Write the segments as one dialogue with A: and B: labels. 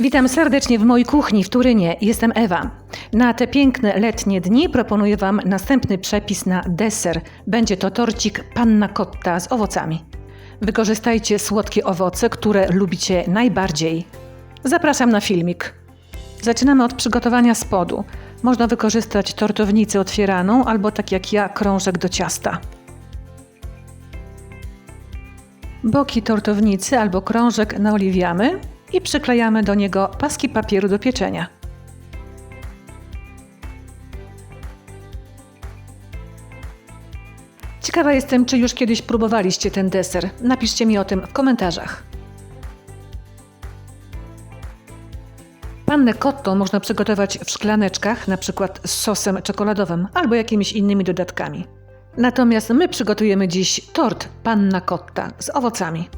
A: Witam serdecznie w mojej kuchni w Turynie. Jestem Ewa. Na te piękne letnie dni proponuję Wam następny przepis na deser. Będzie to torcik panna cotta z owocami. Wykorzystajcie słodkie owoce, które lubicie najbardziej. Zapraszam na filmik. Zaczynamy od przygotowania spodu. Można wykorzystać tortownicę otwieraną albo tak jak ja krążek do ciasta. Boki tortownicy albo krążek naoliwiamy i przyklejamy do niego paski papieru do pieczenia. Ciekawa jestem, czy już kiedyś próbowaliście ten deser. Napiszcie mi o tym w komentarzach. Pannę cotto można przygotować w szklaneczkach, na przykład z sosem czekoladowym albo jakimiś innymi dodatkami. Natomiast my przygotujemy dziś tort panna cotta z owocami.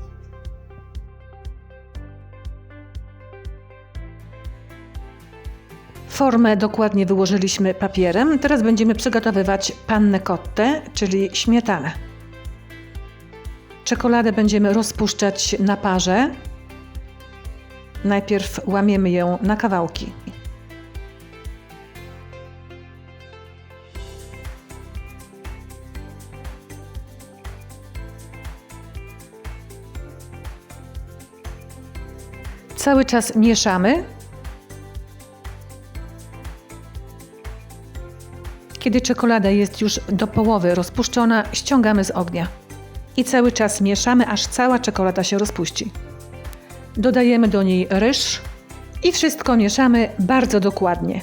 A: Formę dokładnie wyłożyliśmy papierem. Teraz będziemy przygotowywać pannę cottę, czyli śmietanę. Czekoladę będziemy rozpuszczać na parze. Najpierw łamiemy ją na kawałki. Cały czas mieszamy. Kiedy czekolada jest już do połowy rozpuszczona, ściągamy z ognia. I cały czas mieszamy, aż cała czekolada się rozpuści. Dodajemy do niej ryż i wszystko mieszamy bardzo dokładnie.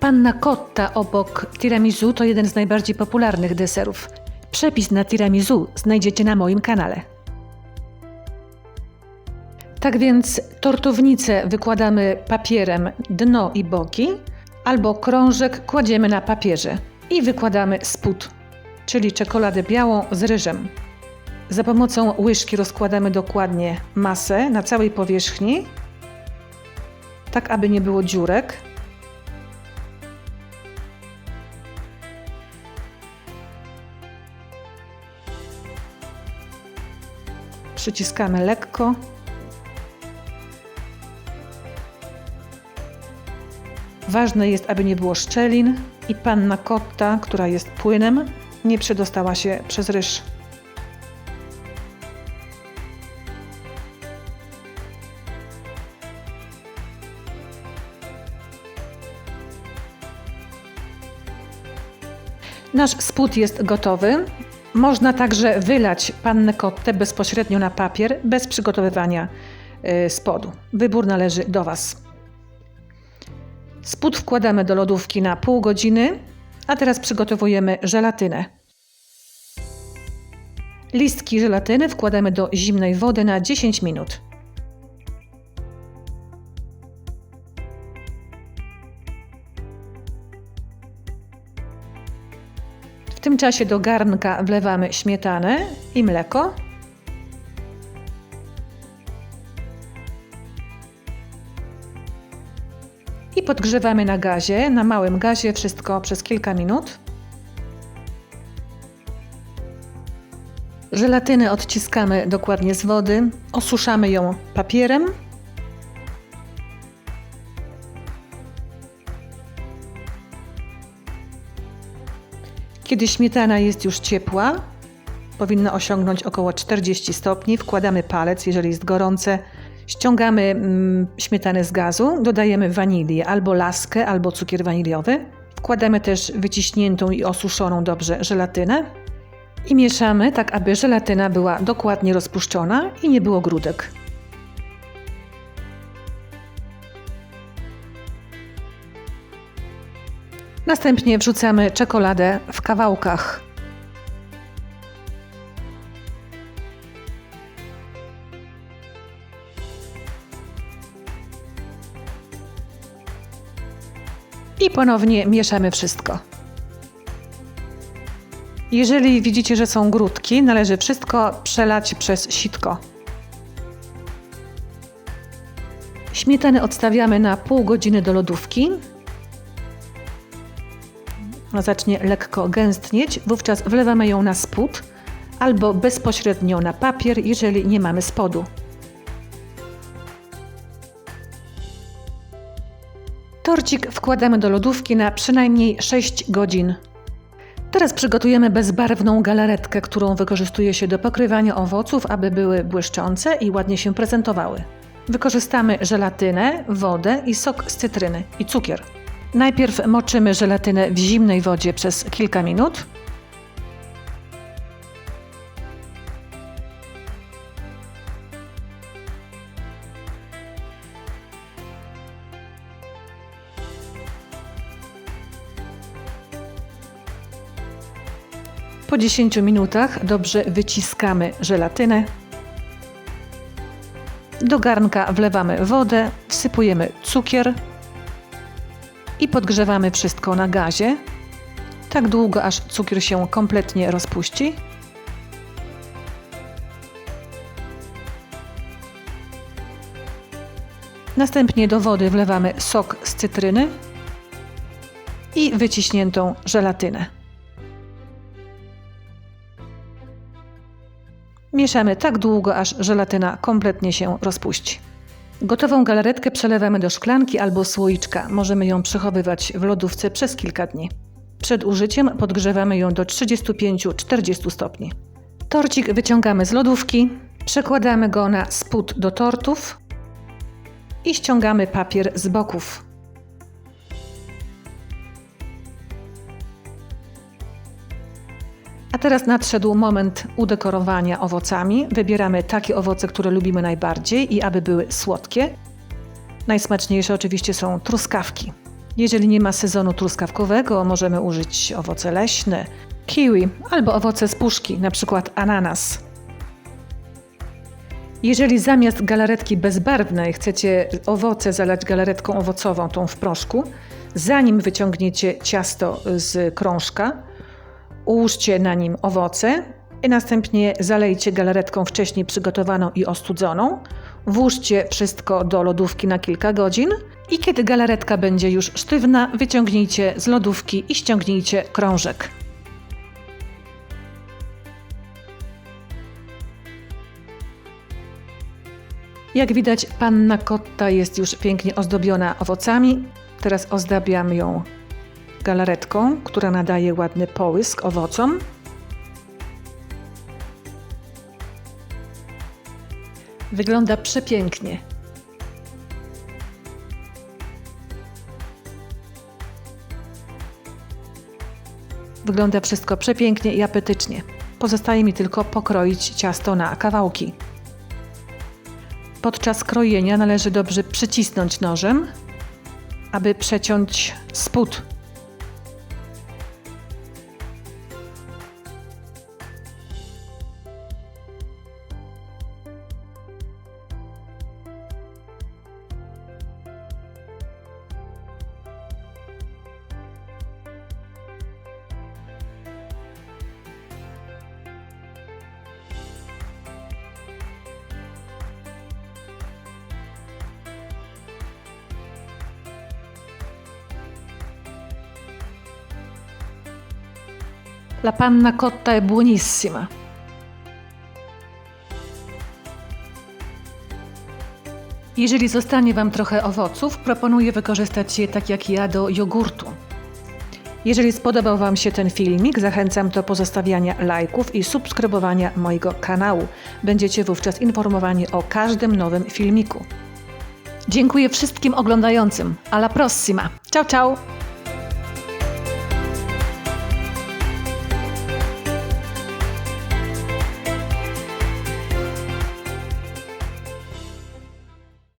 A: Panna cotta obok tiramisu to jeden z najbardziej popularnych deserów. Przepis na tiramisu znajdziecie na moim kanale. Tak więc tortownicę wykładamy papierem dno i boki, albo krążek kładziemy na papierze i wykładamy spód, czyli czekoladę białą z ryżem. Za pomocą łyżki rozkładamy dokładnie masę na całej powierzchni, tak aby nie było dziurek. Przyciskamy lekko. Ważne jest, aby nie było szczelin i panna cotta, która jest płynem, nie przedostała się przez ryż. Nasz spód jest gotowy. Można także wylać pannę kottę bezpośrednio na papier, bez przygotowywania y, spodu. Wybór należy do Was. Spód wkładamy do lodówki na pół godziny, a teraz przygotowujemy żelatynę. Listki żelatyny wkładamy do zimnej wody na 10 minut. W tym czasie do garnka wlewamy śmietanę i mleko. I podgrzewamy na gazie, na małym gazie wszystko przez kilka minut. Żelatynę odciskamy dokładnie z wody, osuszamy ją papierem. Kiedy śmietana jest już ciepła, powinna osiągnąć około 40 stopni, wkładamy palec, jeżeli jest gorące, ściągamy mm, śmietanę z gazu, dodajemy wanilię, albo laskę, albo cukier waniliowy. Wkładamy też wyciśniętą i osuszoną dobrze żelatynę i mieszamy tak, aby żelatyna była dokładnie rozpuszczona i nie było grudek. Następnie wrzucamy czekoladę w kawałkach. I ponownie mieszamy wszystko. Jeżeli widzicie, że są grudki, należy wszystko przelać przez sitko. Śmietanę odstawiamy na pół godziny do lodówki. Zacznie lekko gęstnieć, wówczas wlewamy ją na spód albo bezpośrednio na papier, jeżeli nie mamy spodu. Torcik wkładamy do lodówki na przynajmniej 6 godzin. Teraz przygotujemy bezbarwną galaretkę, którą wykorzystuje się do pokrywania owoców, aby były błyszczące i ładnie się prezentowały. Wykorzystamy żelatynę, wodę i sok z cytryny i cukier. Najpierw moczymy żelatynę w zimnej wodzie przez kilka minut. Po 10 minutach dobrze wyciskamy żelatynę. Do garnka wlewamy wodę, wsypujemy cukier i podgrzewamy wszystko na gazie, tak długo aż cukier się kompletnie rozpuści. Następnie do wody wlewamy sok z cytryny i wyciśniętą żelatynę. Mieszamy tak długo, aż żelatyna kompletnie się rozpuści. Gotową galaretkę przelewamy do szklanki albo słoiczka. Możemy ją przechowywać w lodówce przez kilka dni. Przed użyciem podgrzewamy ją do 35-40 stopni. Torcik wyciągamy z lodówki, przekładamy go na spód do tortów i ściągamy papier z boków. A teraz nadszedł moment udekorowania owocami. Wybieramy takie owoce, które lubimy najbardziej i aby były słodkie. Najsmaczniejsze oczywiście są truskawki. Jeżeli nie ma sezonu truskawkowego, możemy użyć owoce leśne, kiwi albo owoce z puszki, np. ananas. Jeżeli zamiast galaretki bezbarwnej chcecie owoce zalać galaretką owocową, tą w proszku, zanim wyciągniecie ciasto z krążka, Ułóżcie na nim owoce i następnie zalejcie galaretką wcześniej przygotowaną i ostudzoną. Włóżcie wszystko do lodówki na kilka godzin i kiedy galaretka będzie już sztywna, wyciągnijcie z lodówki i ściągnijcie krążek. Jak widać, panna kotta jest już pięknie ozdobiona owocami. Teraz ozdabiam ją galaretką, która nadaje ładny połysk owocom. Wygląda przepięknie. Wygląda wszystko przepięknie i apetycznie. Pozostaje mi tylko pokroić ciasto na kawałki. Podczas krojenia należy dobrze przycisnąć nożem, aby przeciąć spód La panna cotta è buonissima. Jeżeli zostanie Wam trochę owoców, proponuję wykorzystać je tak jak ja do jogurtu. Jeżeli spodobał Wam się ten filmik, zachęcam do pozostawiania lajków i subskrybowania mojego kanału. Będziecie wówczas informowani o każdym nowym filmiku. Dziękuję wszystkim oglądającym. Alla prossima. Ciao, ciao!